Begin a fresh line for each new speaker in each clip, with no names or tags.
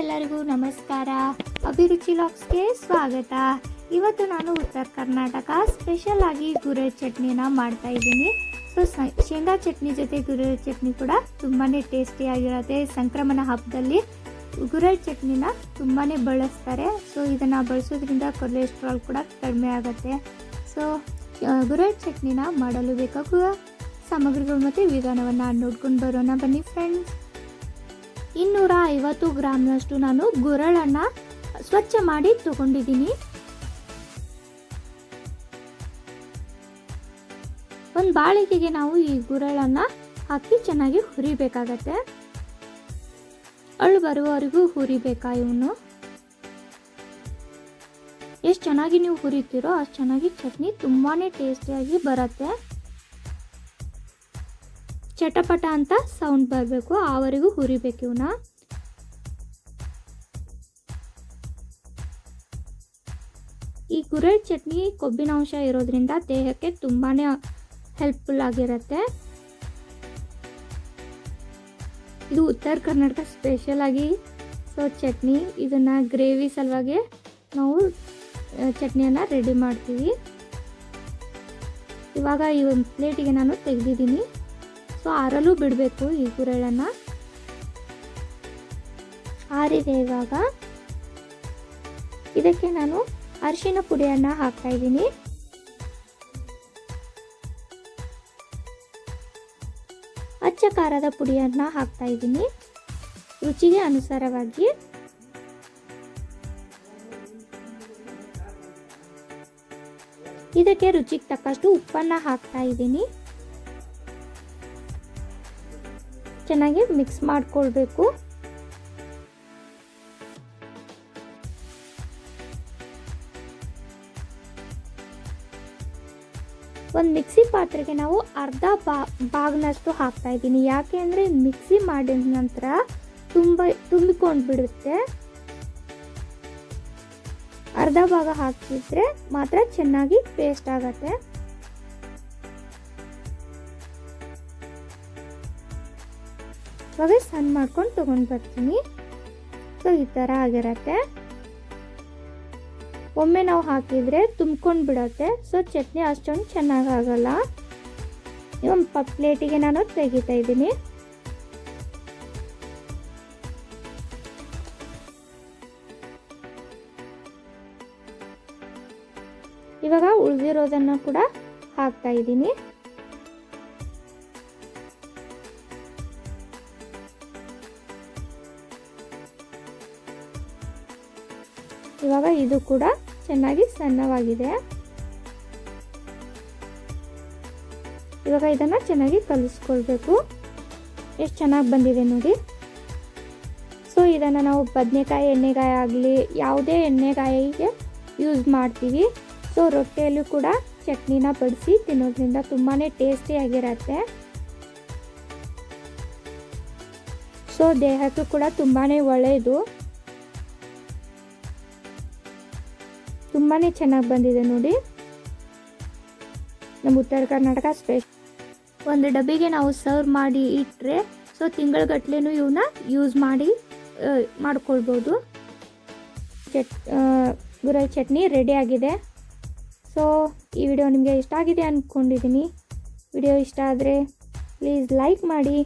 ಎಲ್ಲರಿಗೂ ನಮಸ್ಕಾರ. ಅಭಿರುಚಿ ಲಾಕ್ಸ್ಗೆ ಸ್ವಾಗತ. ಇವತ್ತು ನಾನು ಉತ್ತರ ಕರ್ನಾಟಕ ಸ್ಪೆಷಲ್ ಆಗಿ ಗುರೆ ಚಟ್ನಿನ ಮಾಡ್ತಾ ಇದ್ದೀನಿ. ಸೊ, ಶೇಂಗಾ ಚಟ್ನಿ ಜೊತೆ ಗುರೆ ಚಟ್ನಿ ಕೂಡ ತುಂಬಾ ಟೇಸ್ಟಿಯಾಗಿರುತ್ತೆ ಸಂಕ್ರಮಣ ಹಬ್ಬದಲ್ಲಿ ಗುರೆ ಚಟ್ನಿನ ತುಂಬಾ ಬಳಸ್ತಾರೆ. ಸೊ ಇದನ್ನು ಬಳಸೋದ್ರಿಂದ ಕೊಲೆಸ್ಟ್ರಾಲ್ ಕೂಡ ಕಡಿಮೆ ಆಗುತ್ತೆ. ಸೊ ಗುರೆ ಚಟ್ನಿನ ಮಾಡಲು ಬೇಕಾಗುವ ಸಾಮಗ್ರಿಗಳು ಮತ್ತು ವಿಧಾನವನ್ನು ನೋಡ್ಕೊಂಡು ಬರೋಣ ಬನ್ನಿ ಫ್ರೆಂಡ್ಸ್ ಇನ್ನೂರ ಐವತ್ತು ಗ್ರಾಮ್ನಷ್ಟು ನಾನು ಗುರಳನ್ನು ಸ್ವಚ್ಛ ಮಾಡಿ ತಗೊಂಡಿದ್ದೀನಿ. ಒಂದು ಬಾಳಿಕೆಗೆ ನಾವು ಈ ಗುರಳನ್ನು ಹಾಕಿ ಚೆನ್ನಾಗಿ ಹುರಿಬೇಕಾಗತ್ತೆ. ಅಳು ಬರುವವರೆಗೂ ಹುರಿಬೇಕಾ ಇವನು? ಎಷ್ಟು ಚೆನ್ನಾಗಿ ನೀವು ಹುರಿತೀರೋ ಅಷ್ಟು ಚೆನ್ನಾಗಿ ಚಟ್ನಿ ತುಂಬಾ ಟೇಸ್ಟಿಯಾಗಿ ಬರುತ್ತೆ. ಚಟಪಟ ಅಂತ ಸೌಂಡ್ ಬರಬೇಕು ಆವರೆಗೂ ಹುರಿಬೇಕು ಇವನ್ನ ಈ ಗುರೆಳ್ ಚಟ್ನಿ ಕೊಬ್ಬಿನ ಅಂಶ ಇರೋದ್ರಿಂದ ದೇಹಕ್ಕೆ ತುಂಬಾ ಹೆಲ್ಪ್ಫುಲ್ ಆಗಿರುತ್ತೆ. ಇದು ಉತ್ತರ ಕರ್ನಾಟಕ ಸ್ಪೆಷಲ್ ಆಗಿ ಸೊ ಚಟ್ನಿ. ಇದನ್ನು ಗ್ರೇವಿ ಸಲುವಾಗಿ ನಾವು ಚಟ್ನಿಯನ್ನು ರೆಡಿ ಮಾಡ್ತೀವಿ. ಇವಾಗ ಈ ಒಂದು ಪ್ಲೇಟಿಗೆ ನಾನು ತೆಗೆದಿದ್ದೀನಿ. ಸೊ ಆರಲು ಬಿಡಬೇಕು ಈ ಗುರೆಳನ್ನು. ಆರಿದೆ ಇವಾಗ. ಇದಕ್ಕೆ ನಾನು ಅರಿಶಿನ ಪುಡಿಯನ್ನು ಹಾಕ್ತಾ ಇದ್ದೀನಿ. ಅಚ್ಚ ಖಾರದ ಪುಡಿಯನ್ನು ಹಾಕ್ತಾ ಇದ್ದೀನಿ. ರುಚಿಗೆ ಅನುಸಾರವಾಗಿ. ಇದಕ್ಕೆ ರುಚಿಗೆ ತಕ್ಕಷ್ಟು ಉಪ್ಪನ್ನು ಹಾಕ್ತಾ ಇದ್ದೀನಿ. ಚೆನ್ನಾಗಿ ಮಿಕ್ಸ್ ಮಾಡ್ಕೊಳ್ಬೇಕು. ಒಂದು ಮಿಕ್ಸಿ ಪಾತ್ರೆಗೆ ನಾವು ಅರ್ಧ ಬಾ ಭಾಗನಷ್ಟು ಹಾಕ್ತಾ ಇದ್ದೀನಿ. ಯಾಕೆ ಅಂದರೆ ಮಿಕ್ಸಿ ಮಾಡಿದ ನಂತರ ತುಂಬ ತುಂಬಿಕೊಂಡು ಬಿಡುತ್ತೆ. ಅರ್ಧ ಭಾಗ ಹಾಕಿದ್ರೆ ಮಾತ್ರ ಚೆನ್ನಾಗಿ ಪೇಸ್ಟ್ ಆಗತ್ತೆ. ಇವಾಗ ಸಣ್ಣ ಮಾಡ್ಕೊಂಡು ತೊಗೊಂಡು ಬರ್ತೀನಿ. ಸೊ ಈ ಥರ ಆಗಿರತ್ತೆ. ಒಮ್ಮೆ ನಾವು ಹಾಕಿದರೆ ತುಂಬ್ಕೊಂಡು ಬಿಡತ್ತೆ. ಸೊ ಚಟ್ನಿ ಅಷ್ಟೊಂದು ಚೆನ್ನಾಗಿ ಆಗಲ್ಲ ಒಂದು ಪ ಪ್ಲೇಟಿಗೆ ನಾನು ತೆಗಿತಾ ಇದ್ದೀನಿ. ಇವಾಗ ಉಳಿದಿರೋದನ್ನು ಕೂಡ ಹಾಕ್ತಾ ಇದ್ದೀನಿ. ಇವಾಗ ಇದು ಕೂಡ ಚೆನ್ನಾಗಿ ಸಣ್ಣವಾಗಿದೆ. ಇವಾಗ ಇದನ್ನು ಚೆನ್ನಾಗಿ ಕಲಿಸ್ಕೊಳ್ಬೇಕು. ಎಷ್ಟು ಚೆನ್ನಾಗಿ ಬಂದಿದೆ ನೋಡಿ. ಸೊ ಇದನ್ನು ನಾವು ಬದನೆಕಾಯಿ, ಎಣ್ಣೆಗಾಯಿ ಆಗಲಿ, ಯಾವುದೇ ಎಣ್ಣೆಗಾಯಿಗೆ ಯೂಸ್ ಮಾಡ್ತೀವಿ. ಸೊ ರೊಟ್ಟಿಯಲ್ಲೂ ಕೂಡ ಚಟ್ನಿನ ಬಡಿಸಿ ತಿನ್ನೋದ್ರಿಂದ ತುಂಬಾ ಟೇಸ್ಟಿಯಾಗಿರತ್ತೆ ಸೊ ದೇಹಕ್ಕೂ ಕೂಡ ತುಂಬಾ ಒಳ್ಳೆಯದು ತುಂಬಾ ಚೆನ್ನಾಗಿ ಬಂದಿದೆ ನೋಡಿ. ನಮ್ಮ ಉತ್ತರ ಕರ್ನಾಟಕ ಸ್ಪೆಷಲ್ ಒಂದು ಡಬ್ಬಿಗೆ ನಾವು ಸರ್ವ್ ಮಾಡಿ ಇಟ್ಟರೆ ಸೊ ತಿಂಗಳಗಟ್ಲೆನೂ ಇವನ್ನ ಯೂಸ್ ಮಾಡಿ ಮಾಡ್ಕೊಳ್ಬೋದು. ಚಟ್ ಗುರೈ ಚಟ್ನಿ ರೆಡಿ ಆಗಿದೆ. ಸೊ, ಈ ವಿಡಿಯೋ ನಿಮಗೆ ಇಷ್ಟ ಆಗಿದೆ ಅಂದ್ಕೊಂಡಿದ್ದೀನಿ ವಿಡಿಯೋ ಇಷ್ಟ ಆದರೆ ಪ್ಲೀಸ್ ಲೈಕ್ ಮಾಡಿ.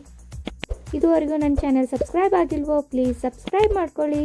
ಇದುವರೆಗೂ ನನ್ನ ಚಾನೆಲ್ ಸಬ್ಸ್ಕ್ರೈಬ್ ಆಗಿಲ್ವೋ ಪ್ಲೀಸ್ ಸಬ್ಸ್ಕ್ರೈಬ್ ಮಾಡ್ಕೊಳ್ಳಿ.